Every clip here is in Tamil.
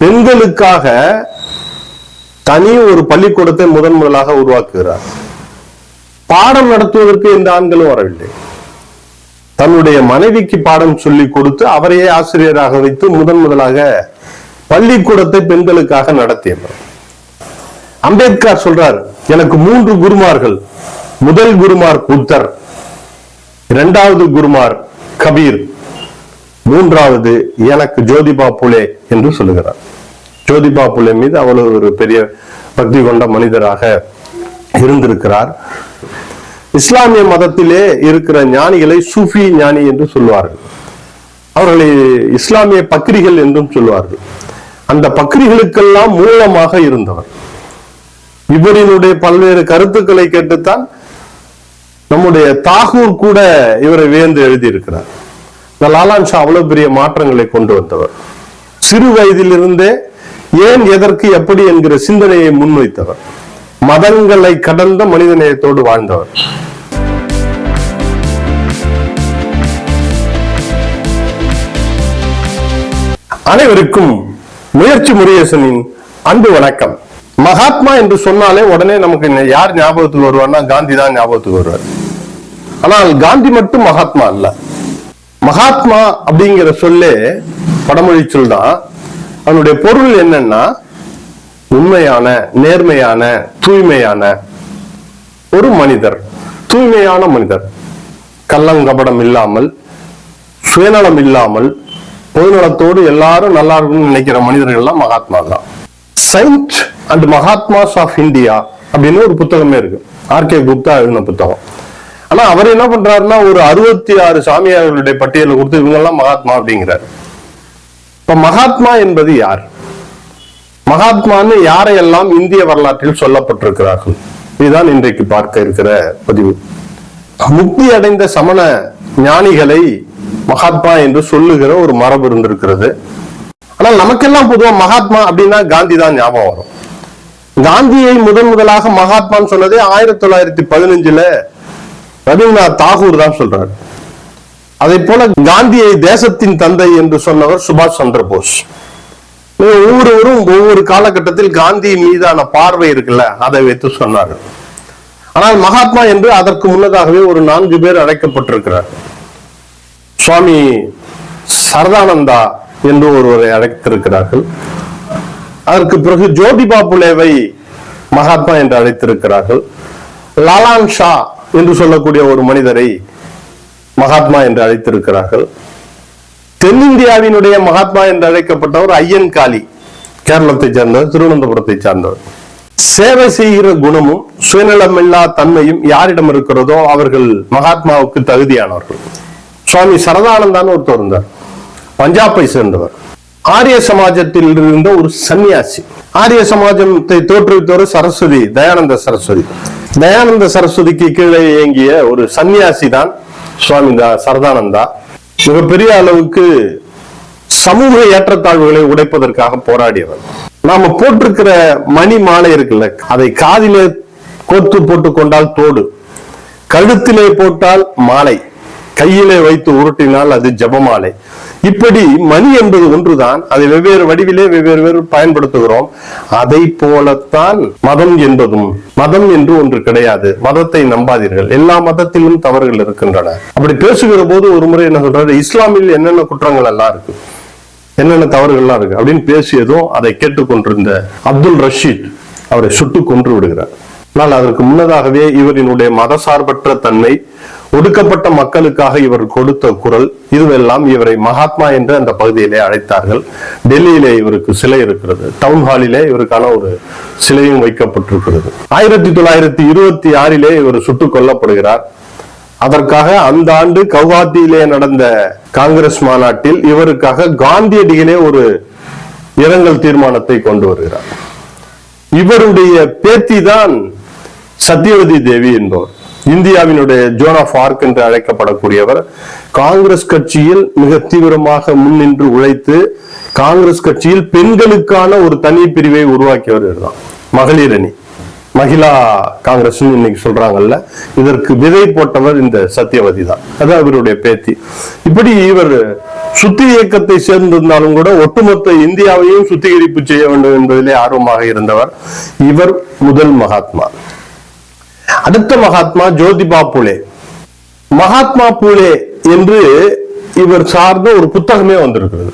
பெண்களுக்காக தனி ஒரு பள்ளிக்கூடத்தை முதன் முதலாக உருவாக்குகிறார். பாடம் நடத்துவதற்கு எந்த ஆண்களும் வரவில்லை. தன்னுடைய மனைவிக்கு பாடம் சொல்லி கொடுத்து அவரையே ஆசிரியராக வைத்து முதன் முதலாக பள்ளிக்கூடத்தை பெண்களுக்காக நடத்தியவர். அம்பேத்கர் சொல்றார் எனக்கு மூன்று குருமார்கள். முதல் குருமார் புத்தர் இரண்டாவது குருமார் கபீர். மூன்றாவது எனக்கு ஜோதிபா புலே என்று சொல்லுகிறார். ஜோதிபா புலே மீது அவ்வளவு ஒரு பெரிய பக்தி கொண்ட மனிதராக இருந்திருக்கிறார். இஸ்லாமிய மதத்திலே இருக்கிற ஞானிகளை சூஃபி ஞானி என்று சொல்வார்கள் அவர்களை இஸ்லாமிய பக்ரிகள் என்றும் சொல்வார்கள் அந்த பக்ரிகளுக்கெல்லாம் மூலமாக இருந்தவர். இவரினுடைய பல்வேறு கருத்துக்களை கேட்டுத்தான் நம்முடைய தாகூர் கூட இவரை வியந்து எழுதியிருக்கிறார். இந்த லாலான் ஷா அவ்வளவு பெரிய மாற்றங்களை கொண்டு வந்தவர். சிறு வயதிலிருந்தே ஏன் எதற்கு எப்படி என்கிற சிந்தனையை முன்வைத்தவர். மதங்களை கடந்த மனிதநேயத்தோடு வாழ்ந்தவர். அனைவருக்கும் முயற்சி முருகேசனின் அன்பு வணக்கம். மகாத்மா என்று சொன்னாலே உடனே நமக்கு யார் ஞாபகத்துக்கு வருவார்னா காந்தி தான் ஞாபகத்துக்கு வருவார். ஆனால் காந்தி மட்டும் மகாத்மா அல்ல. மகாத்மா அப்படிங்கிற சொல்லே படமொழி சொல் தான் அதனுடைய பொருள் என்னன்னா உண்மையான நேர்மையான தூய்மையான ஒரு மனிதர். தூய்மையான மனிதர். கள்ளங்கபடம் இல்லாமல் சுயநலம் இல்லாமல் பொதுநலத்தோடு எல்லாரும் நல்லா இருக்கும்னு நினைக்கிற மனிதர்கள்லாம் மகாத்மா தான் saint and Mahatmas of India அப்படின்னு ஒரு புத்தகமே இருக்கு. ஆர்கே குப்தா எழுதின புத்தகம். ஆனா அவர் என்ன பண்றாருன்னா ஒரு அறுபத்தி ஆறு சாமியார்களுடைய பட்டியலை கொடுத்து இவங்கெல்லாம் மகாத்மா அப்படிங்கிறார். இப்ப மகாத்மா என்பது யார்? மகாத்மான்னு யாரையெல்லாம் இந்திய வரலாற்றில் சொல்லப்பட்டிருக்கிறார்கள்? இதுதான் இன்றைக்கு பார்க்க இருக்கிற பதிவு. முக்தி அடைந்த சமண ஞானிகளை மகாத்மா என்று சொல்லுகிற ஒரு மரபு இருந்திருக்கிறது. ஆனால் நமக்கெல்லாம் பொதுவாக மகாத்மா அப்படின்னா காந்தி தான் ஞாபகம் வரும். காந்தியை முதன் முதலாக மகாத்மான்னு சொன்னதே ஆயிரத்தி தொள்ளாயிரத்தி பதினஞ்சுல ரவீந்திரநாத் தாகூர் தான் சொல்றாரு. அதை போல காந்தியை தேசத்தின் தந்தை என்று சொன்னவர் சுபாஷ் சந்திர போஸ். ஒவ்வொருவரும் ஒவ்வொரு காலகட்டத்தில் காந்தி மீதான பார்வை இருக்குல்ல அதை வைத்து சொன்னார்கள். ஆனால் மகாத்மா என்று அதற்கு முன்னதாகவே ஒரு நான்கு பேர் அழைக்கப்பட்டிருக்கிறார். சுவாமி சரதானந்தா என்று ஒருவரை அழைத்திருக்கிறார்கள். அதற்கு பிறகு ஜோதிபா புலேவை மகாத்மா என்று அழைத்திருக்கிறார்கள். லாலான் ஷா என்று சொல்லக்கூடிய ஒரு மனிதரை மகாத்மா என்று அழைத்திருக்கிறார்கள். தென்னிந்தியாவினுடைய மகாத்மா என்று அழைக்கப்பட்டவர் ஐயன் காளி கேரளத்தை சேர்ந்தவர் திருவனந்தபுரத்தை சார்ந்தவர். சேவை செய்கிற குணமும் சுயநலமில்லா தன்மையும் யாரிடம் இருக்கிறதோ அவர்கள் மகாத்மாவுக்கு தகுதியானவர்கள். சுவாமி சரதானந்தான்னு ஒருத்தர் இருந்தார். பஞ்சாபை சேர்ந்தவர். ஆரிய சமாஜத்தில் இருந்த ஒரு சன்னியாசி. ஆரிய சமாஜத்தை தோற்றுவித்தவர் சரஸ்வதி தயானந்த சரஸ்வதி. தயானந்த சரஸ்வதிக்கு கீழே இயங்கிய ஒரு சன்னியாசி தான் சுவாமி சரதானந்தா. மிகப்பெரிய அளவுக்கு சமூக ஏற்றத்தாழ்வுகளை உடைப்பதற்காக போராடியவர். நாம போட்டிருக்கிற மணி மாலை இருக்குல்ல அதை காதிலே கோர்த்து போட்டு கொண்டால் தோடு கழுத்திலே போட்டால் மாலை கையிலே வைத்து உருட்டினால் அது ஜபமாலை. இப்படி மணி என்பது ஒன்றுதான். அதை வெவ்வேறு வடிவிலே வெவ்வேறு வேறு பயன்படுத்துகிறோம். அதை போலத்தான் மதம் என்பதும் மதம் என்று ஒன்று கிடையாது. மதத்தை நம்பாதீர்கள். எல்லா மதத்திலும் தவறுகள் இருக்கின்றன. அப்படி பேசுகிற போது ஒரு முறை என்ன சொல்றாரு இஸ்லாமில் என்னென்ன குற்றங்கள் எல்லாம் இருக்கு? என்னென்ன தவறுகள்லாம் இருக்கு? அப்படின்னு பேசியதும் அதை கேட்டுக்கொண்டிருந்த அப்துல் ரஷீத் அவரை சுட்டு கொன்று விடுகிறார். ஆனால் அதற்கு முன்னதாகவே இவரினுடைய மதசார்பற்ற தன்மை ஒடுக்கப்பட்ட மக்களுக்காக இவர் கொடுத்த குரல். இதுவெல்லாம் இவரை மகாத்மா என்று அந்த பகுதியிலே அழைத்தார்கள். டெல்லியிலே இவருக்கு சிலை இருக்கிறது. டவுன் ஹாலிலே இவருக்கான ஒரு சிலையும் வைக்கப்பட்டிருக்கிறது. ஆயிரத்தி தொள்ளாயிரத்தி இருபத்தி ஆறிலே இவர் சுட்டுக் கொல்லப்படுகிறார். அதற்காக அந்த ஆண்டு கவுஹாத்தியிலே நடந்த காங்கிரஸ் மாநாட்டில் இவருக்காக காந்தியடிகளே ஒரு இரங்கல் தீர்மானத்தை கொண்டு வருகிறார். இவருடைய பேத்தி தான் சத்யவதி தேவி என்பவர். இந்தியாவினுடைய ஜோன் ஆஃப் ஆர்க் என்று அழைக்கப்படக்கூடியவர் காங்கிரஸ் கட்சியில் மிக தீவிரமாக முன்னின்று உழைத்து காங்கிரஸ் கட்சியில் பெண்களுக்கான ஒரு தனி பிரிவை உருவாக்கியவர் தான் மகளிர் அணி. மகிழா காங்கிரஸ் இன்னைக்கு சொல்றாங்கல்ல. இதற்கு விதை போட்டவர் இந்த சத்தியவதி தான். அது இவருடைய பேத்தி. இப்படி இவர் சுத்தி இயக்கத்தை சேர்ந்திருந்தாலும் கூட ஒட்டுமொத்த இந்தியாவையும் சுத்திகரிப்பு செய்ய வேண்டும் என்பதிலே ஆர்வமாக இருந்தவர் இவர் முதல் மகாத்மா. அடுத்த மகாத்மா ஜோதிபா புலே. மகாத்மா பூலே என்று இவர் சார்ந்த ஒரு புத்தகமே வந்திருக்கிறது.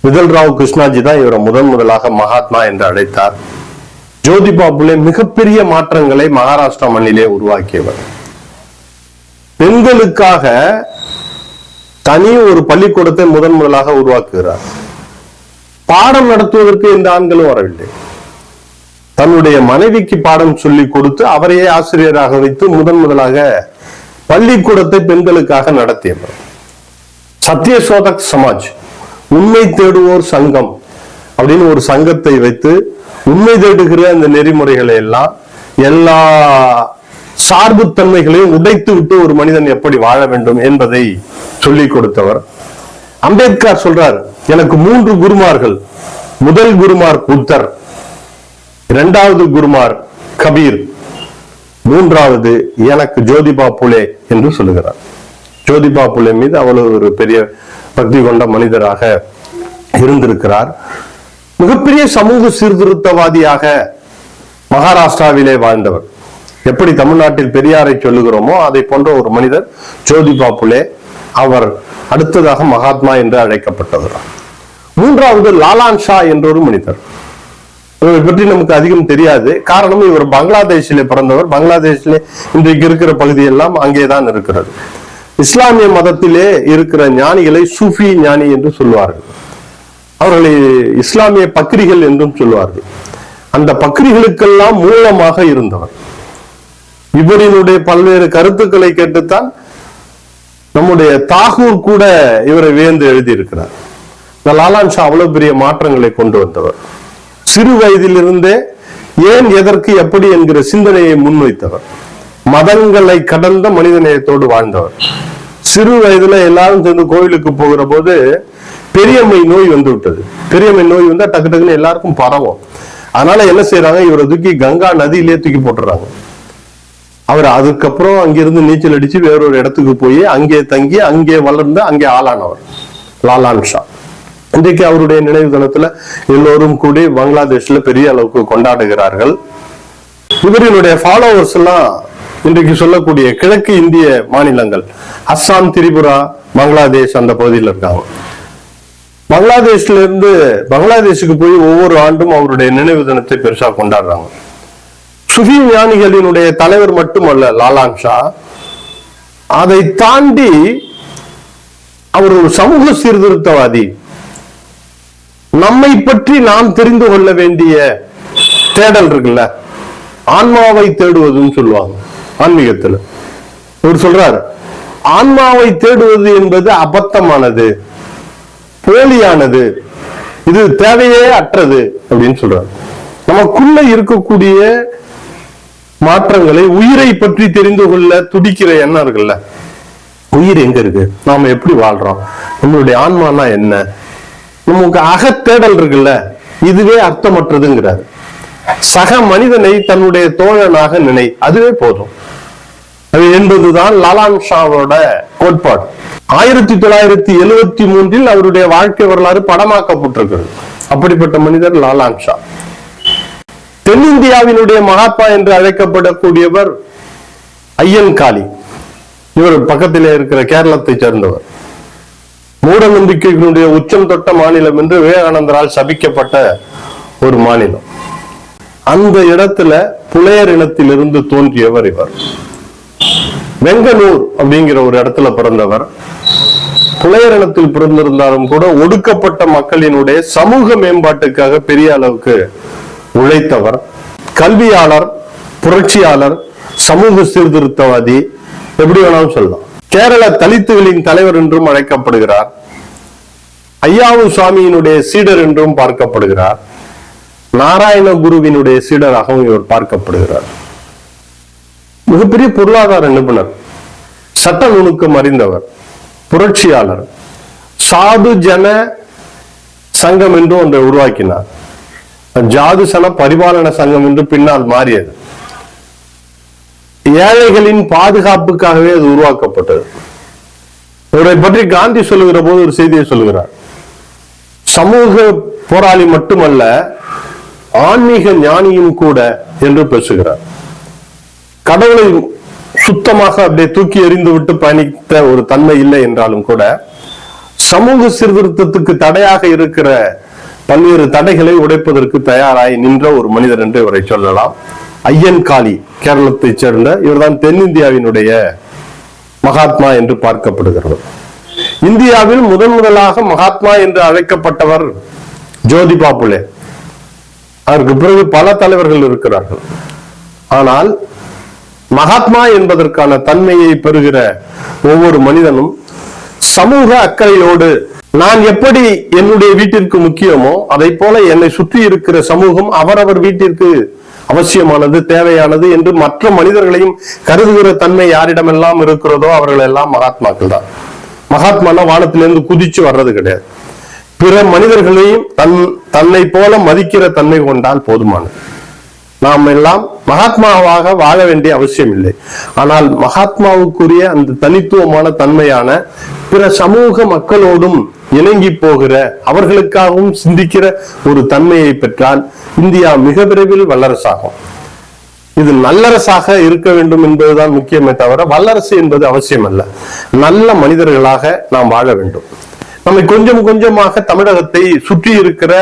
விதல் ராவ் கிருஷ்ணாஜி தான் இவரை முதன் முதலாக மகாத்மா என்று அழைத்தார். ஜோதிபா புலே மிகப்பெரிய மாற்றங்களை மகாராஷ்டிரா மண்ணிலே உருவாக்கியவர். பெண்களுக்காக தனி ஒரு பள்ளிக்கூடத்தை முதன் முதலாக உருவாக்குகிறார். பாடம் நடத்துவதற்கு இந்த ஆண்களும் வரவில்லை. தன்னுடைய மனைவிக்கு பாடம் சொல்லி கொடுத்து அவரையே ஆசிரியராக வைத்து முதன் முதலாக பள்ளிக்கூடத்தை பெண்களுக்காக நடத்தியவர். சத்யசோதக் சமாஜ் உண்மை தேடுவோர் சங்கம் அப்படின்னு ஒரு சங்கத்தை வைத்து உண்மை தேடுகிற அந்த நெறிமுறைகளை எல்லாம் எல்லா சார்புத்தன்மைகளையும் உடைத்து விட்டு ஒரு மனிதன் எப்படி வாழ வேண்டும் என்பதை சொல்லிக் கொடுத்தவர். அம்பேத்கர் சொல்றார் எனக்கு மூன்று குருமார்கள். முதல் குருமார் புத்தர் இரண்டாவது குருமார் கபீர் மூன்றாவது எனக்கு ஜோதிபா புலே என்று சொல்லுகிறார். ஜோதிபா புலே மீது அவ்வளவு ஒரு பெரிய பக்தி கொண்ட மனிதராக இருந்திருக்கிறார். மிகப்பெரிய சமூக சீர்திருத்தவாதியாக மகாராஷ்டிராவிலே வாழ்ந்தவர். எப்படி தமிழ்நாட்டில் பெரியாரை சொல்லுகிறோமோ அதை போன்ற ஒரு மனிதர் ஜோதிபா புலே அவர் அடுத்ததாக மகாத்மா என்று அழைக்கப்பட்டவர். மூன்றாவது லாலான் ஷா என்றொரு மனிதர். இவரை பற்றி நமக்கு அதிகம் தெரியாது. காரணம் இவர் பங்களாதேஷிலே பிறந்தவர். பங்களாதேஷிலே இன்றைக்கு இருக்கிற பகுதியெல்லாம் அங்கேதான் இருக்கிறது. இஸ்லாமிய மதத்திலே இருக்கிற ஞானிகளை சூஃபி ஞானி என்று சொல்வார்கள் அவர்களை இஸ்லாமிய பக்ரிகள் என்றும் சொல்வார்கள் அந்த பக்ரிகளுக்கெல்லாம் மூலமாக இருந்தவர். இவரினுடைய பல்வேறு கருத்துக்களை கேட்டுத்தான் நம்முடைய தாகூர் கூட இவரை வியந்து எழுதியிருக்கிறார். இந்த லாலான் ஷா அவ்வளவு பெரிய மாற்றங்களை கொண்டு வந்தவர். சிறு வயதிலிருந்தே ஏன் எதற்கு எப்படி என்கிற சிந்தனையை முன்வைத்தவர். மதங்களை கடந்த மனிதநேயத்தோடு வாழ்ந்தவர். சிறு வயதுல எல்லாரும் சேர்ந்து கோயிலுக்கு போகிற போது பெரியம்மை நோய் வந்து விட்டது. பெரியம்மை நோய் வந்தா டக்கு டக்குன்னு எல்லாருக்கும் பரவும். அதனால என்ன செய்யறாங்க இவரை தூக்கி கங்கா நதியிலே தூக்கி போட்டுறாங்க. அவர் அதுக்கப்புறம் அங்கிருந்து நீச்சல் அடிச்சு வேறொரு இடத்துக்கு போய் அங்கே தங்கி அங்கே வளர்ந்து அங்கே ஆளானவர். லாலான் ஷா. இன்றைக்கு அவருடைய நினைவு தினத்துல எல்லோரும் கூடி பங்களாதேஷ்ல பெரிய அளவுக்கு கொண்டாடுகிறார்கள். இவர்களுடைய ஃபாலோவர்ஸ் எல்லாம் இன்றைக்கு சொல்லக்கூடிய கிழக்கு இந்திய மாநிலங்கள் அஸ்ஸாம் திரிபுரா பங்களாதேஷ் அந்த பகுதியில் இருக்காங்க. பங்களாதேஷ்ல இருந்து பங்களாதேஷுக்கு போய் ஒவ்வொரு ஆண்டும் அவருடைய நினைவு தினத்தை பெருசா கொண்டாடுறாங்க. சுஃபி ஞானிகளினுடைய தலைவர் மட்டுமல்ல லாலான் ஷா. அதை தாண்டி அவர் ஒரு சமூக சீர்திருத்தவாதி. நம்மை பற்றி நாம் தெரிந்து கொள்ள வேண்டிய தேடல் இருக்குல்ல? ஆன்மாவை தேடுவதுன்னு சொல்லுவாங்க ஆன்மீகத்துல. இவர் சொல்றாரு ஆன்மாவை தேடுவது என்பது அபத்தமானது போலியானது இது தேவையே அற்றது அப்படின்னு சொல்றாரு. நமக்குள்ள இருக்கக்கூடிய மாற்றங்களை உயிரை பற்றி தெரிந்து கொள்ள துடிக்கிற எண்ணம் இருக்குல்ல? உயிர் எங்க இருக்கு? நாம எப்படி வாழ்றோம்? நம்மளுடைய ஆன்மானா என்ன? நமக்கு அகத்தேடல் இருக்குல்ல இதுவே அர்த்தமற்றதுங்கிறார். சக மனிதனை தன்னுடைய தோழனாக நினை அதுவே போதும். அது என்பதுதான் லாலான் ஷாவோட கோட்பாடு. ஆயிரத்தி தொள்ளாயிரத்தி எழுவத்தி மூன்றில் அவருடைய வாழ்க்கை வரலாறு படமாக்கப்பட்டிருக்கிறது. அப்படிப்பட்ட மனிதர் லாலான் ஷா. தென்னிந்தியாவினுடைய மகாத்மா என்று அழைக்கப்படக்கூடியவர் ஐயன் காளி. இவர் பக்கத்திலே இருக்கிற கேரளத்தை சேர்ந்தவர். மூட நம்பிக்கைகளுடைய உச்சம் தொட்ட மாநிலம் என்று விவேகானந்தரால் சபிக்கப்பட்ட ஒரு மாநிலம். அந்த இடத்துல புலையர் இனத்திலிருந்து தோன்றியவர் இவர். வெங்கனூர் அப்படிங்கிற ஒரு இடத்துல பிறந்தவர். புலையர் இனத்தில் பிறந்திருந்தாலும் கூட ஒடுக்கப்பட்ட மக்களினுடைய சமூக மேம்பாட்டுக்காக பெரிய அளவுக்கு உழைத்தவர். கல்வியாளர் புரட்சியாளர் சமூக சீர்திருத்தவாதி எப்படி வேணாலும் சொல்லலாம். கேரள தலித்துகளின் தலைவர் என்றும் அழைக்கப்படுகிறார். ஐயாவு சுவாமியினுடைய சீடர் என்றும் பார்க்கப்படுகிறார். நாராயண குருவினுடைய சீடராகவும் இவர் பார்க்கப்படுகிறார். மிகப்பெரிய பொருளாதார நிபுணர் சட்ட நுணுக்கம் அறிந்தவர் புரட்சியாளர் சாது ஜன சங்கம் என்று ஒன்றை உருவாக்கினார். ஜாதுசன பரிபாலன சங்கம் என்று பின்னால் மாறியது. ஏழைகளின் பாதுகாப்புக்காகவே அது உருவாக்கப்பட்டது. இவரை பற்றி காந்தி சொல்லுகிற போது ஒரு செய்தியை சொல்லுகிறார். சமூக போராளி மட்டுமல்ல ஆன்மீக ஞானியும் கூட என்று பேசுகிறார். கடவுளை சுத்தமாக அப்படியே தூக்கி எறிந்து விட்டு பயணித்த ஒரு தன்மை இல்லை என்றாலும் கூட சமூக சீர்திருத்தத்துக்கு தடையாக இருக்கிற பல்வேறு தடைகளை உடைப்பதற்கு தயாராய் நின்ற ஒரு மனிதர் என்று இவரை சொல்லலாம். ஐயன் காளி கேரளத்தைச் சேர்ந்த இவர்தான் தென்னிந்தியாவினுடைய மகாத்மா என்று பார்க்கப்படுகிறது. இந்தியாவில் முதன் முதலாக மகாத்மா என்று அழைக்கப்பட்டவர் ஜோதிபா புலே அதற்கு பிறகு பல தலைவர்கள் இருக்கிறார்கள். ஆனால் மகாத்மா என்பதற்கான தன்மையை பெறுகிற ஒவ்வொரு மனிதனும் சமூக அக்கறையோடு நான் எப்படி என்னுடைய வீட்டிற்கு முக்கியமோ அதை போல என்னை சுற்றி இருக்கிற சமூகம் அவரவர் வீட்டிற்கு அவசியமானது தேவையானது என்று மற்ற மனிதர்களையும் கருதுகிற தன்மை யாரிடமெல்லாம் இருக்கிறதோ அவர்கள் எல்லாம் மகாத்மாக்கள் தான் மகாத்மானா வானத்திலிருந்து குதிச்சு வர்றது கிடையாது. பிற மனிதர்களையும் தன் தன்னை போல மதிக்கிற தன்மை கொண்டால் போதுமானது. நாம் எல்லாம் மகாத்மாவாக வாழ வேண்டிய அவசியம் இல்லை ஆனால் மகாத்மாவுக்குரிய அந்த தனித்துவமான தன்மையான பிற சமூக மக்களோடும் இணங்கி போகிற அவர்களுக்காகவும் சிந்திக்கிற ஒரு தன்மையை பெற்றால் இந்தியா மிக விரைவில் வல்லரசாகும். இது நல்லரசாக இருக்க வேண்டும் என்பதுதான் முக்கியமே தவிர வல்லரசு என்பது அவசியம் அல்ல நல்ல மனிதர்களாக நாம் வாழ வேண்டும். நம்மை கொஞ்சம் கொஞ்சமாக தமிழகத்தை சுற்றி இருக்கிற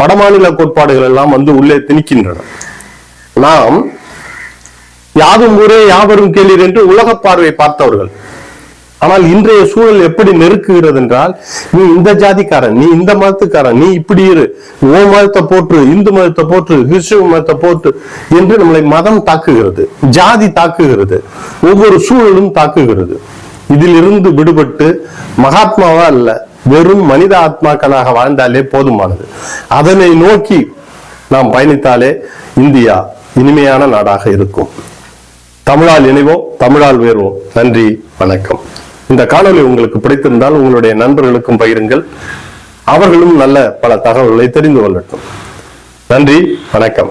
வடமாநில கோட்பாடுகள் எல்லாம் வந்து உள்ளே திணிக்கின்றன. நாம் யாதும் ஊரே யாவரும் கேளீர் என்று உலக பார்வை பார்த்தவர்கள். ஆனால் இன்றைய சூழல் எப்படி நெருக்குகிறது என்றால் நீ இந்த ஜாதிக்காரன் நீ இந்த மதத்துக்காரன் நீ இப்படி இரு. ஓ மதத்தை போற்று இந்து மதத்தை போற்று கிறிஸ்துவ மதத்தை போற்று என்று நம்மளை மதம் தாக்குகிறது. ஜாதி தாக்குகிறது. ஒவ்வொரு சூழலும் தாக்குகிறது. இதிலிருந்து விடுபட்டு மகாத்மாவா அல்ல வெறும் மனித ஆத்மாக்களாக வாழ்ந்தாலே போதுமானது. அதனை நோக்கி நாம் பயணித்தாலே இந்தியா இனிமையான நாடாக இருக்கும். தமிழால் இணைவோம் தமிழால் உயர்வோம் நன்றி வணக்கம். இந்த காணொலி உங்களுக்கு பிடித்திருந்தால் உங்களுடைய நண்பர்களுக்கும் பகிருங்கள். அவர்களும் நல்ல பல தகவல்களை தெரிந்து கொள்ளட்டும். நன்றி வணக்கம்.